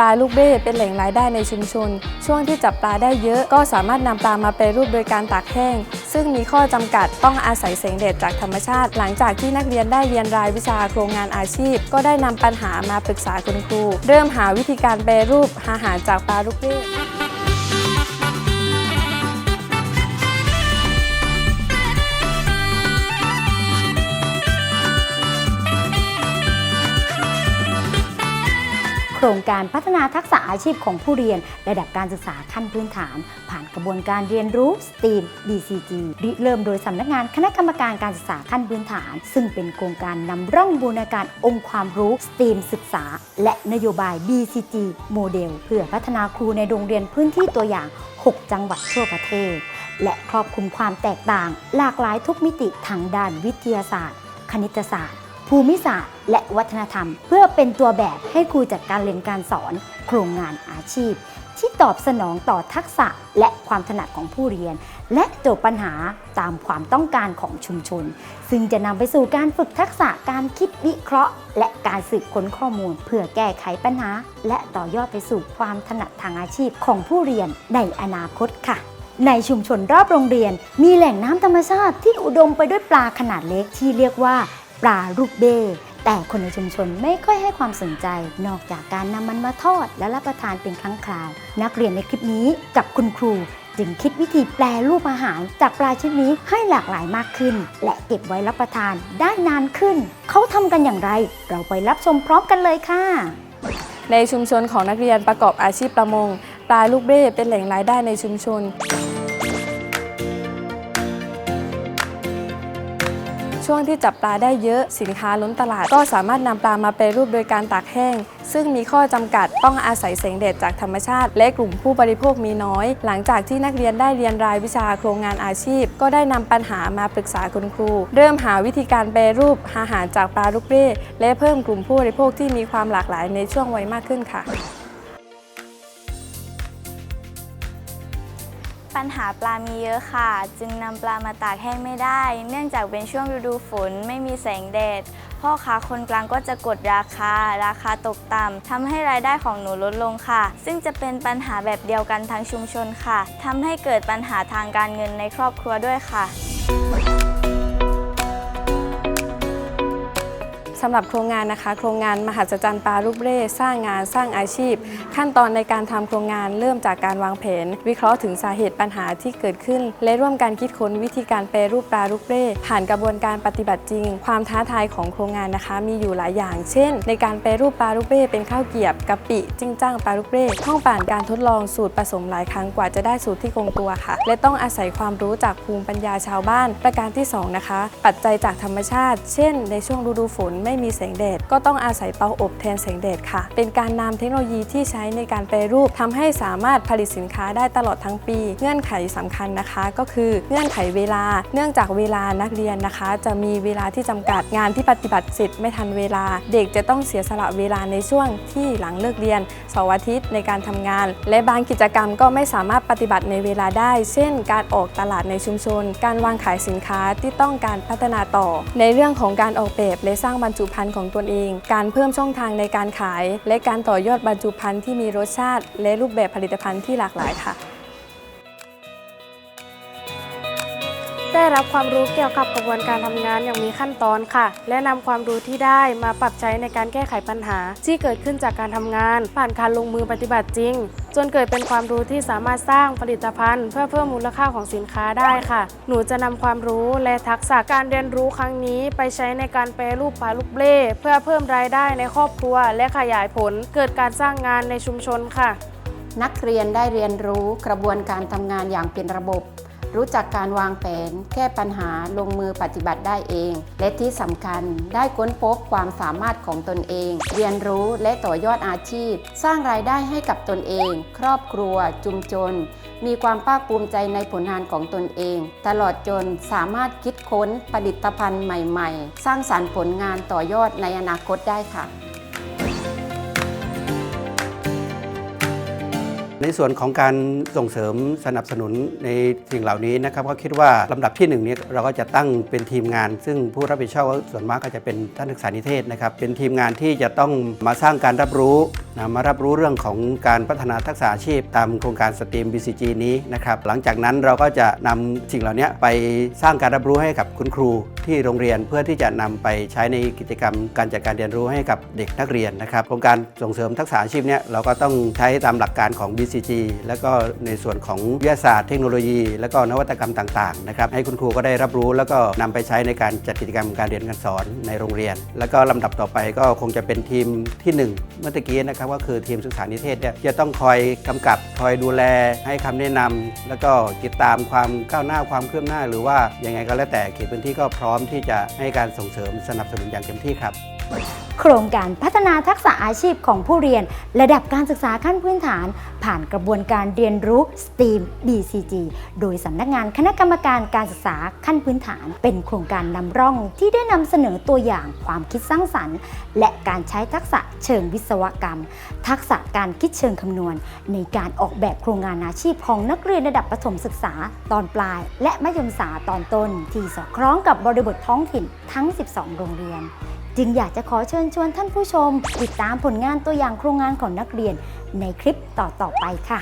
ปลาลูกเบ้เป็นแหล่งรายได้ในชุมชน ช่วงที่จับปลาได้เยอะก็สามารถนำปลามาแปรรูปโดยการตากแห้ง ซึ่งมีข้อจำกัดต้องอาศัยแสงแดดจากธรรมชาติ หลังจากที่นักเรียนได้เรียนรายวิชาโครงงานอาชีพ ก็ได้นำปัญหามาปรึกษาคุณครู เริ่มหาวิธีการแปรรูปอาหารจากปลาลูกเบ้ ครงการพัฒนาทักษะอาชีพของผู้เรียน ระดับการศึกษาขั้นพื้นฐาน ผ่านกระบวนการเรียนรู้ STEAM BCG ริเริ่มโดยสำนักงานคณะกรรมการการศึกษาขั้นพื้นฐาน ซึ่งเป็นโครงการนำร่องบูรณาการองค์ความรู้ STEAM ศึกษา และนโยบาย BCG โมเดลเพื่อพัฒนาครูในโรงเรียนพื้นที่ตัวอย่าง 6 จังหวัดทั่วประเทศ และครอบคลุมความแตกต่าง หลากหลายทุกมิติทางด้านวิทยาศาสตร์ คณิตศาสตร์ ภูมิศาสตร์ และวัฒนธรรม เพื่อเป็นตัวแบบให้ครูจัดการเรียนการสอน โครงงานอาชีพ ที่ตอบสนองต่อทักษะและความถนัดของผู้เรียน และโจทย์ปัญหาตามความต้องการของชุมชน ซึ่งจะนำไปสู่การฝึกทักษะการคิดวิเคราะห์ และการสืบค้นข้อมูล เพื่อแก้ไขปัญหา และต่อยอดไปสู่ความถนัดทางอาชีพของผู้เรียนในอนาคตค่ะในชุมชนรอบโรงเรียน มีแหล่งน้ำธรรมชาติที่อุดมไปด้วยปลาขนาดเล็กที่เรียกว่า ปลาลูกเบ้แต่คนในชุมชนไม่ค่อยให้ความสนใจ นอกจากการนำมันมาทอด และรับประทานเป็นครั้งคราว นักเรียนในคลิปนี้กับคุณครู จึงคิดวิธีแปลรูปอาหาร จากปลาชนิดนี้ให้หลากหลายมากขึ้น และเก็บไว้รับประทานได้นานขึ้น เขาทำกันอย่างไร เราไปรับชมพร้อมกันเลยค่ะ ในชุมชนของนักเรียนประกอบอาชีพประมง ปลาลูกเบ้เป็นแหล่งรายได้ในชุมชน ช่วงที่จับปลาได้เยอะสินค้าล้นตลาด ก็สามารถนำปลามาแปรรูปโดยการตากแห้ง ซึ่งมีข้อจำกัดต้องอาศัยแสงแดดจากธรรมชาติ และกลุ่มผู้บริโภคมีน้อย หลังจากที่นักเรียนได้เรียนรายวิชาโครงงานอาชีพ ก็ได้นำปัญหามาปรึกษาคุณครู เริ่มหาวิธีการแปรรูปอาหารจากปลาลูกเบ้และเพิ่มกลุ่มผู้บริโภคที่มีความหลากหลายในช่วงวัยมากขึ้นค่ะ ปัญหาปลามีเยอะค่ะ จึงนำปลามาตากแห้งไม่ได้ เนื่องจากเป็นช่วงฤดูฝนไม่มีแสงแดด พ่อค้าคนกลางก็จะกดราคา ราคาตกต่ำทำให้รายได้ของหนูลดลงค่ะ ซึ่งจะเป็นปัญหาแบบเดียวกันทั้งชุมชนค่ะทำให้เกิดปัญหาทางการเงินในครอบครัวด้วยค่ะ สำหรับโครงงานนะคะ โครงงานมหัศจรรย์ปลาลูกเร่สร้างงานสร้างอาชีพ ขั้นตอนในการทำโครงงานเริ่มจากการวางแผน วิเคราะห์ถึงสาเหตุปัญหาที่เกิดขึ้น และร่วมกันคิดค้นวิธีการแปรรูปปลาลูกเร่ผ่านกระบวนการปฏิบัติจริง ความท้าทายของโครงงานนะคะ มีอยู่หลายอย่าง เช่น ในการแปรรูปปลาลูกเร่เป็นข้าวเกียบกะปิจิ้งจ้างปลาลูกเร่ต้องผ่านการทดลองสูตรผสมหลายครั้งกว่าจะได้สูตรที่คงตัวค่ะ และต้องอาศัยความรู้จากภูมิปัญญาชาวบ้าน ประการที่สองนะคะปัจจัยจากธรรมชาติ เช่น ในช่วงฤดูฝนไม่ไมีแสงแดด ก็ต้องอาศัยเตาอบแทนแสงแดดค่ะ เป็นการนำเทคโนโลยีที่ใช้ในการแปรรูปทำให้สามารถผลิตสินค้าได้ตลอดทั้งปี เงื่อนไขสำคัญนะคะ ก็คือเงื่อนไขเวลา เนื่องจากเวลานักเรียนนะคะ จะมีเวลาที่จำกัดงานที่ปฏิบัติเสร็จไม่ทันเวลา เด็กจะต้องเสียสละเวลาในช่วงที่หลังเลิกเรียนเสาร์อาทิตย์ในการทำงาน และบางกิจกรรมก็ไม่สามารถปฏิบัติในเวลาได้ เช่น การออกตลาดในชุมชน การวางขายสินค้าที่ต้องการพัฒนาต่อ ในเรื่องของการออกแบบและสร้างบรรจุจุภัณฑ์ของตนเอง การเพิ่มช่องทางในการขาย และการต่อยอดบรรจุภัณฑ์ที่มีรสชาติ และรูปแบบผลิตภัณฑ์ที่หลากหลายค่ะ ได้รับความรู้เกี่ยวกับกระบวนการทำงานอย่างมีขั้นตอนค่ะ และนำความรู้ที่ได้มาปรับใช้ในการแก้ไขปัญหา ที่เกิดขึ้นจากการทำงาน ผ่านการลงมือปฏิบัติจริง จนเกิดเป็นความรู้ที่สามารถสร้างผลิตภัณฑ์ เพื่อเพิ่มมูลค่าของสินค้าได้ค่ะ หนูจะนำความรู้และทักษะการเรียนรู้ครั้งนี้ ไปใช้ในการแปรรูปปลาลูกเบ้เพื่อเพิ่มรายได้ในครอบครัว และขยายผลเกิดการสร้างงานในชุมชนค่ะ นักเรียนได้เรียนรู้กระบวนการทำงานอย่างเป็นระบบ รู้จักการวางแผน แก้ปัญหาลงมือปฏิบัติได้เอง และที่สำคัญได้ค้นพบความสามารถของตนเอง เรียนรู้และต่อยอดอาชีพ สร้างรายได้ให้กับตนเอง ครอบครัว ชุมชน มีความภาคภูมิใจในผลงานของตนเอง ตลอดจนสามารถคิดค้นผลิตภัณฑ์ใหม่ ๆ สร้างสรรค์ผลงานต่อยอดในอนาคตได้ค่ะ ในส่วนของการส่งเสริมสนับสนุนในสิ่งเหล่านี้นะครับก็คิดว่าลำดับที่หนึ่งเนี้เราก็จะตั้งเป็นทีมงาน ซึ่งผู้รับผิดชอบส่วนมากก็จะเป็นท่านศึกษานิเทศนะครับเป็นทีมงานที่จะต้องมาสร้างการรับรู้นะมารับรู้เรื่องของการพัฒนาทักษะอาชีพ ตามโครงการสตรีม BCG นี้นะครับหลังจากนั้นเราก็จะนำสิ่งเหล่านี้ไปสร้างการรับรู้ให้กับคุณครูที่โรงเรียนเพื่อที่จะนำไปใช้ในกิจกรรม การจัดการเรียนรู้ให้กับเด็กนักเรียนนะครับโครงการส่งเสริมทักษะอาชีพเนี่ยเราก็ต้องใช้ตามหลักการของ BCG แล้วก็ในส่วนของวิทยาศาสตร์เทคโนโลยี แล้วก็นวัตกรรมต่างๆนะครับให้คุณครูก็ได้รับรู้แล้วก็นำไปใช้ในการจัดกิจกรรมการเรียนการสอนในโรงเรียน แล้วก็ลำดับต่อไปก็คงจะเป็นทีมที่หนึ่งเมื่อกี้นะครับก็คือทีมศึกษานิเทศเนี่ยจะต้องคอยกำกับคอยดูแลให้คำแนะนำแล้วก็ติดตามความก้าวหน้าความเคืบหน้า หรือว่ายังไงก็แล้วแต่เขตพื้นที่ก็พร้อมร้อมที่จะให้การส่งเสริมสนับสนุนอย่างเต็มที่ครับ โครงการพัฒนาทักษะอาชีพของผู้เรียน ระดับการศึกษาขั้นพื้นฐาน ผ่านกระบวนการเรียนรู้ STEAM BCG โดยสำนักงานคณะกรรมการการศึกษาขั้นพื้นฐาน เป็นโครงการนำร่องที่ได้นำเสนอตัวอย่างความคิดสร้างสรรค์ และการใช้ทักษะเชิงวิศวกรรม ทักษะการคิดเชิงคำนวณ ในการออกแบบโครงงานอาชีพของนักเรียนระดับประถมศึกษาตอนปลาย และมัธยมศึกษาตอนต้น ที่สอดคล้องกับบริบทท้องถิ่นทั้ง 12 โรงเรียนจึงอยากจะขอเชิญชวนท่านผู้ชม ติดตามผลงานตัวอย่างโครงงานของนักเรียนในคลิปต่อๆไปค่ะ